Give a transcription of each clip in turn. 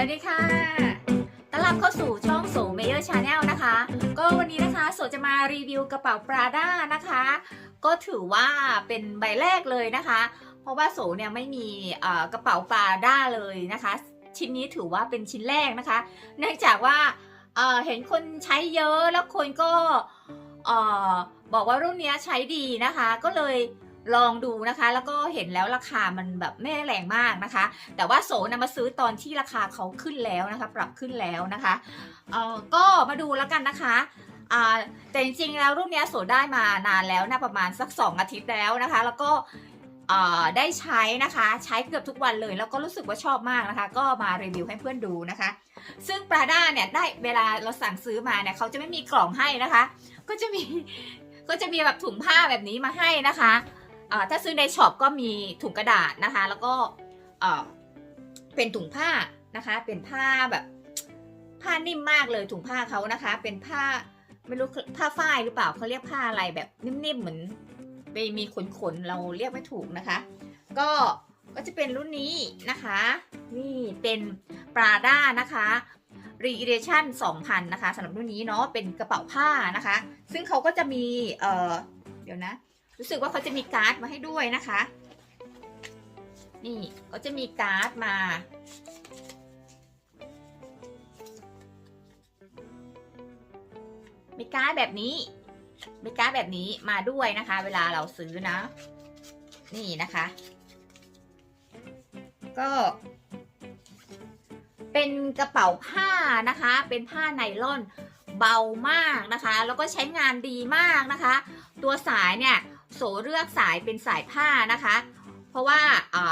สวัสดีค่ะต้อนรับเข้าสู่ช่องโสเมเยอร์ชาแนลนะคะ ก็วันนี้นะคะโสจะมารีวิวกระเป๋าปราด้านะคะ ก็ถือว่าเป็นใบแรกเลยนะคะ เพราะว่าโสเนี่ยไม่มีกระเป๋าปราด้าเลยนะคะ ชิ้นนี้ถือว่าเป็นชิ้นแรกนะคะ เนื่องจากว่าเเห็นคนใช้เยอะแล้วคนก็บอกว่ารุ่นนี้ใช้ดีนะคะ ก็เลย ลองดูนะคะ แล้วก็เห็นแล้วราคามันแบบไม่ได้แรงมากนะคะ แต่ว่าโสนำมาซื้อตอนที่ราคาเขาขึ้นแล้วนะคะ ปรับขึ้นแล้วนะคะเออก็มาดูแล้วกันนะคะอ่าแต่จริงๆแล้วรุ่นเนี้ยโสได้มานานแล้วนะประมาณสัก 2 อาทิตย์แล้วนะคะ แล้วก็เออได้ใช้นะคะใช้เกือบทุกวันเลยแล้วก็รู้สึกว่าชอบมากนะคะ ก็มารีวิวให้เพื่อนดูนะคะ ซึ่งปราด้าเนี่ยได้เวลาเราสั่งซื้อมาเนี่ยเขาจะไม่มีกล่องให้นะคะ ก็จะมีก็จะมีแบบถุงผ้าแบบนี้มาให้นะคะ ถ้าซื้อในช็อปก็มีถุงกระดาษนะคะ แล้วก็เป็นถุงผ้านะคะ เป็นผ้าแบบผ้านิ่มมากเลยถุงผ้าเขานะคะ เป็นผ้าไม่รู้ผ้าฝ้ายหรือเปล่าเขาเรียกผ้าอะไรแบบนิ่มๆเหมือนไปมีขนๆเราเรียกไม่ถูกนะคะ ก็ก็จะเป็นรุ่นนี้นะคะ นี่เป็นปราด้านะคะ r e i r a t i o n 2000 นะคะสำหรับรุ่นนี้เนาะเป็นกระเป๋าผ้านะคะ ซึ่งเขาก็จะมีเออเดี๋ยวนะ รู้สึกว่าเขาจะมีการ์ดมาให้ด้วยนะคะ นี่ก็จะมีการ์ดมามีการ์ดแบบนี้มีการ์ดแบบนี้มาด้วยนะคะ เวลาเราซื้อนะ นี่นะคะ ก็ เป็นกระเป๋าผ้านะคะ เป็นผ้าไนล่อนเบามากนะคะ แล้วก็ใช้งานดีมากนะคะ ตัวสายเนี่ย โสเลือกสายเป็นสายผ้านะคะ เพราะว่า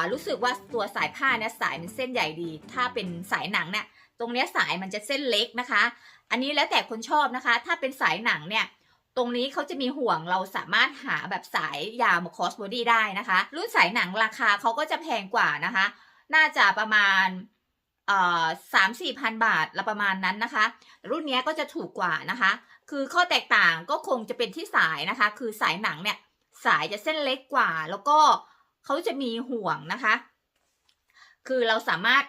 ารู้สึกว่าตัวสายผ้าเนี่ยสายมันเส้นใหญ่ดี ถ้าเป็นสายหนังเนี่ยตรงเนี้ยสายมันจะเส้นเล็กนะคะ อันนี้แล้วแต่คนชอบนะคะ ถ้าเป็นสายหนังเนี่ยตรงนี้เขาจะมีห่วงเราสามารถหาแบบสายยาวมาคอสบอดี้ได้นะคะ รุ่นสายหนังราคาเขาก็จะแพงกว่านะคะ น่าจะประมาณสามสี่พันบาทละประมาณนั้นนะคะ รุ่นเนี้ยก็จะถูกกว่านะคะ คือข้อแตกต่างก็คงจะเป็นที่สายนะคะ คือสายหนังเนี่ย สายจะเส้นเล็กกว่า แล้วก็เขาจะมีห่วงนะคะ คือเราสามารถ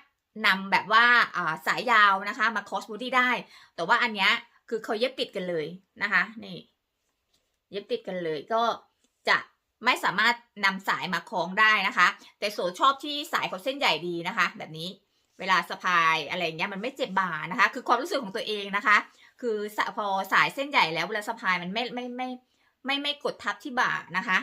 นำแบบว่าสายยาวนะคะ มาคอสบูดี้ได้ แต่ว่าอันเนี้ยคือเขาเย็บติดกันเลยนะคะ นี่ เย็บติดกันเลยก็จะไม่สามารถนำสายมาคล้องได้นะคะ แต่โสชอบที่สายเขาเส้นใหญ่ดีนะคะ แบบนี้เวลาสะพายอะไรเงี้ยมันไม่เจ็บบ่านะคะ คือความรู้สึกของตัวเองนะคะ คือพอสายเส้นใหญ่แล้วเวลาสะพายมันไม่ไม่ไม่ ไม่ไม่กดทับที่บ่านะคะ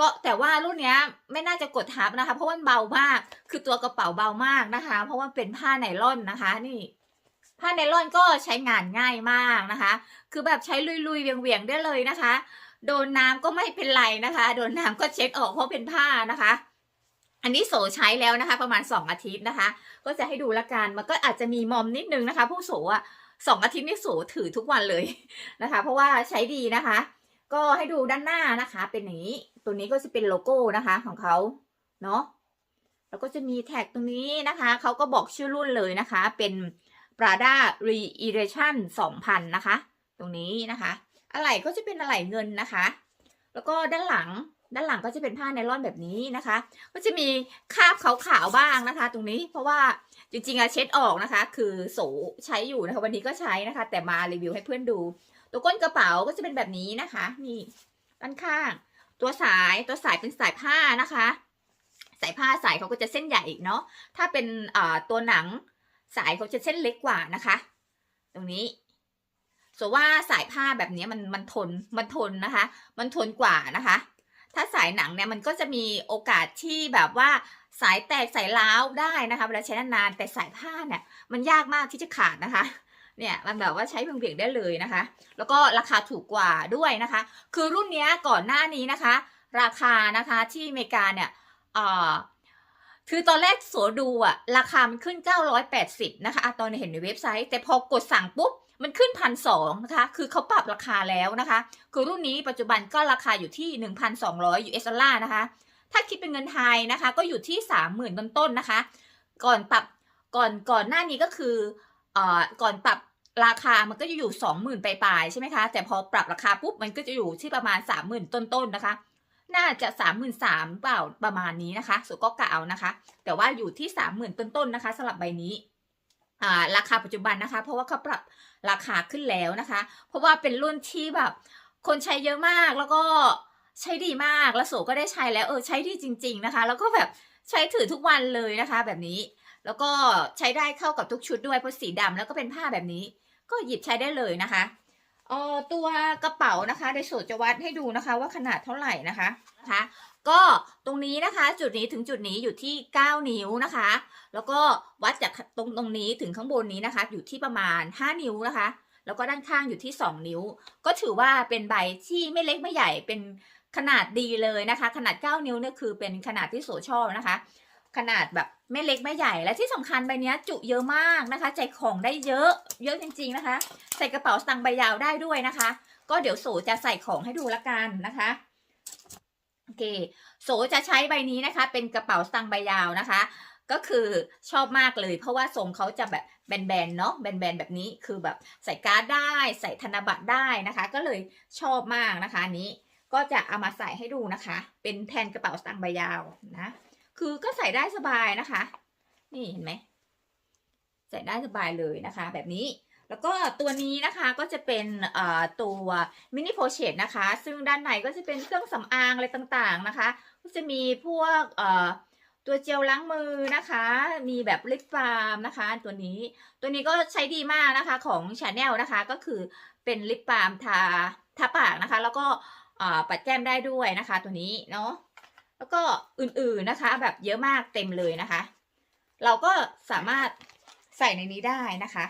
ก็แต่ว่ารุ่นเนี้ยไม่น่าจะกดทับนะคะ เพราะว่ามันเบามาก คือตัวกระเป๋าเบามากนะคะ เพราะว่าเป็นผ้าไนล่อนนะคะ นี่ ผ้าไนล่อนก็ใช้งานง่ายมากนะคะ คือแบบใช้ลุยๆเวียงๆได้เลยนะคะ โดนน้ำก็ไม่เป็นไรนะคะ โดนน้ำก็เช็ดออกเพราะเป็นผ้านะคะอันนี้โสใช้แล้วนะคะ ประมาณ 2 อาทิตย์นะคะ ก็จะให้ดูละกันมันก็อาจจะมีมอมนิดนึงนะคะ ผู้โสอะสองอาทิตย์นี่โสถือทุกวันเลยนะคะ เพราะว่าใช้ดีนะคะ ก็ให้ดูด้านหน้านะคะ เป็นอย่างนี้ ตัวนี้ก็จะเป็นโลโก้นะคะของเขาเนาะแล้วก็จะมีแท็กตรงนี้นะคะ เขาก็บอกชื่อรุ่นเลยนะคะ เป็น Prada Re-Eration 2000 นะคะ ตรงนี้นะคะ อะไหล่ก็จะเป็นอะไหล่เงินนะคะ แล้วก็ด้านหลัง ด้านหลังก็จะเป็นผ้าไนล่อนแบบนี้นะคะ ก็จะมีคราบขาวๆบ้างนะคะ ตรงนี้ เพราะว่าจริงๆอะเช็ดออกนะคะ คือโสใช้อยู่นะคะ วันนี้ก็ใช้นะคะ แต่มารีวิวให้เพื่อนดู ตัวก้นกระเป๋าก็จะเป็นแบบนี้นะคะนี่ด้านข้าง ตัวสายตัวสายเป็นสายผ้านะคะ สายผ้าสายเขาก็จะเส้นใหญ่อีกเนาะถ้าเป็นตัวหนังสายเขาจะเส้นเล็กกว่านะคะ ตรงนี้ส่วนว่าสายผ้าแบบนี้มันมันทนมันทนนะคะ มันทนกว่านะคะ ถ้าสายหนังเนี่ยมันก็จะมีโอกาสที่แบบว่าสายแตกสายล้าวได้นะคะเวลาใช้นานๆแต่สายผ้าเนี่ยมันยากมากที่จะขาดนะคะ เนี่ยมันแบบว่าใช้เบี่ยงๆได้เลยนะคะ แล้วก็ราคาถูกกว่าด้วยนะคะ คือรุ่นนี้ก่อนหน้านี้นะคะ ราคานะคะที่อเมริกาเนี่ยคือตอนแรกโสดูอะราคามันขึ้น 980 นะคะอะตอนเห็นในเว็บไซต์ แต่พอกดสั่งปุ๊บ มันขึ้นพันสองนะคะ คือเขาปรับราคาแล้วนะคะ คือรุ่นนี้ปัจจุบันก็ราคาอยู่ที่ 1,200 US ดอลลาร์นะคะ ถ้าคิดเป็นเงินไทยนะคะ ก็อยู่ที่ 30,000ต้นๆนะคะ ก่อนปรับก่อนก่อนหน้านี้ก็คือ ก่อนปรับราคามันก็จะอยู่20,000ปลายๆใช่ไหมคะ แต่พอปรับราคาปุ๊บมันก็จะอยู่ที่ประมาณ30,000ต้นๆนะคะ น่าจะ33,000เปล่าประมาณนี้นะคะสุก็กะเอานะคะ แต่ว่าอยู่ที่30,000ต้นๆนะคะสำหรับใบนี้อ่าราคาปัจจุบันนะคะ เพราะว่าเขาปรับราคาขึ้นแล้วนะคะ เพราะว่าเป็นรุ่นที่แบบ คนใช้เยอะมากแล้วก็ใช้ดีมากแล้วโสก็ได้ใช้แล้วเออใช้ดีจริง ๆนะคะ แล้วก็แบบใช้ถือทุกวันเลยนะคะ แบบนี้ แล้วก็ใช้ได้เข้ากับทุกชุดด้วยเพราะสีดำแล้วก็เป็นผ้าแบบนี้ ก็หยิบใช้ได้เลยนะคะเอ่อตัวกระเป๋านะคะเดี๋ยวโสจะวัดให้ดูนะคะ ว่าขนาดเท่าไหร่นะคะนะคะ ก็ตรงนี้นะคะจุดนี้ถึงจุดนี้อยู่ที่ 9 นิ้วนะคะ แล้วก็วัดจากตรงตรงนี้ถึงข้างบนนี้นะคะ อยู่ที่ประมาณ 5 นิ้วนะคะ แล้วก็ด้านข้างอยู่ที่ 2 นิ้ว ก็ถือว่าเป็นใบที่ไม่เล็กไม่ใหญ่เป็นขนาดดีเลยนะคะ ขนาด 9 นิ้วเนี่ยคือเป็นขนาดที่โสชอบนะคะ ขนาดแบบไม่เล็กไม่ใหญ่และที่สำคัญใบนี้จุเยอะมากนะคะใส่ของได้เยอะเยอะจริง ๆนะคะ ใส่กระเป๋าสตางค์ใบยาวได้ด้วยนะคะ ก็เดี๋ยวโสจะใส่ของให้ดูละกันนะคะโอเคโสจะใช้ใบนี้นะคะ เป็นกระเป๋าสตางค์ใบยาวนะคะ ก็คือชอบมากเลยเพราะว่าทรงเขาจะแบบแบนๆเนาะแบนๆแบบนี้คือแบบใส่การ์ดได้ ใส่ธนบัตรได้นะคะ ก็เลยชอบมากนะคะนี้ก็จะเอามาใส่ให้ดูนะคะ เป็นแทนกระเป๋าสตางค์ใบยาวนะ คือก็ใส่ได้สบายนะคะ นี่เห็นไหม ใส่ได้สบายเลยนะคะ แบบนี้แล้วก็ตัวนี้นะคะก็จะเป็นตัวมินิโพเชตนะคะ ซึ่งด้านในก็จะเป็นเครื่องสำอางอะไรต่างๆนะคะ ก็จะมีพวกตัวเจลล้างมือนะคะ มีแบบลิปบาล์มนะคะ ตัวนี้ตัวนี้ก็ใช้ดีมากนะคะของชาแนลนะคะ ก็คือเป็นลิปบาล์มทาทาปากนะคะ แล้วก็ปัดแก้มได้ด้วยนะคะ ตัวนี้เนาะ แล้วก็อื่นๆนะคะ แบบเยอะมากเต็มเลยนะคะ เราก็สามารถใส่ในนี้ได้นะคะ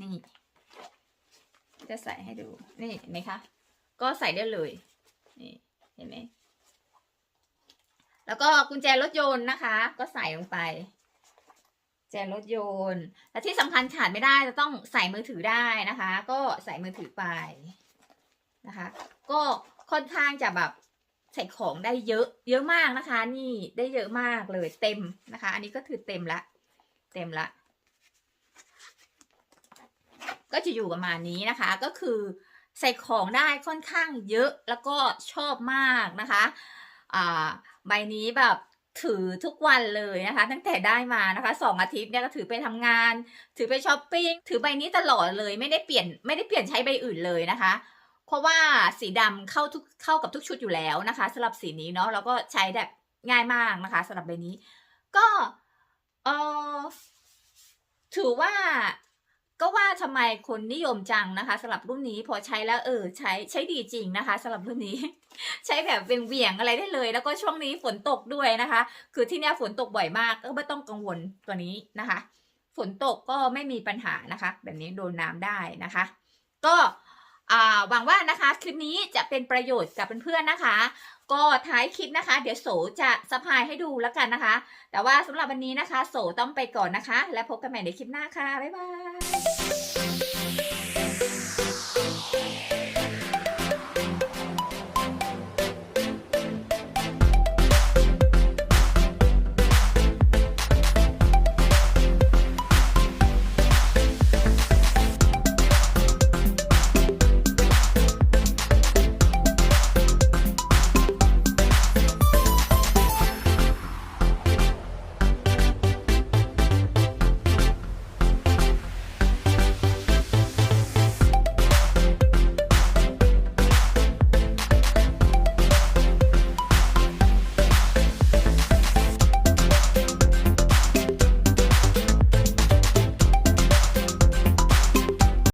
นี่ จะใส่ให้ดูนี่เห็นไหมคะก็ใส่ได้เลยนี่เห็นไหมแล้วก็กุญแจรถยนต์นะคะ ก็ใส่ลงไปกุญแจรถยนต์และที่สำคัญขาดไม่ได้จะต้องใส่มือถือได้นะคะ ก็ใส่มือถือไปนะคะ ก็ค่อนข้างจะแบบ ใส่ของได้เยอะเยอะมากนะคะ นี่ได้เยอะมากเลยเต็มนะคะ อันนี้ก็คือเต็มละ เต็มละ ก็จะอยู่ประมาณนี้นะคะ ก็คือใส่ของได้ค่อนข้างเยอะแล้วก็ชอบมากนะคะอ่าใบนี้แบบถือทุกวันเลยนะคะ ตั้งแต่ได้มานะคะสองอาทิตย์เนี่ยก็ถือไปทำงาน ถือไปช้อปปิ้งถือใบนี้ตลอดเลยไม่ได้เปลี่ยนไม่ได้เปลี่ยนใช้ใบอื่นเลยนะคะ เพราะว่าสีดำเข้าทุกเข้ากับทุกชุดอยู่แล้วนะคะสำหรับสีนี้เนาะแล้วก็ใช้แบบง่ายมากนะคะสำหรับใบนี้ ก็เออถือว่าก็ว่าทำไมคนนิยมจังนะคะสำหรับรุ่นนี้พอใช้แล้วเออใช้ใช้ดีจริงนะคะสำหรับรุ่นนี้ ใช้แบบเวียงๆอะไรได้เลย แล้วก็ช่วงนี้ฝนตกด้วยนะคะ คือที่เนี่ยฝนตกบ่อยมากก็ไม่ต้องกังวลตัวนี้นะคะ ฝนตกก็ไม่มีปัญหานะคะ แบบนี้โดนน้ำได้นะคะ ก็ หวังว่านะคะคลิปนี้จะเป็นประโยชน์กับเพื่อนๆนะคะ ก็ท้ายคลิปนะคะ เดี๋ยวโสจะสะพายให้ดูแล้วกันนะคะ แต่ว่าสำหรับวันนี้นะคะ โสต้องไปก่อนนะคะ และพบกันใหม่ในคลิปหน้าค่ะ บ๊ายบาย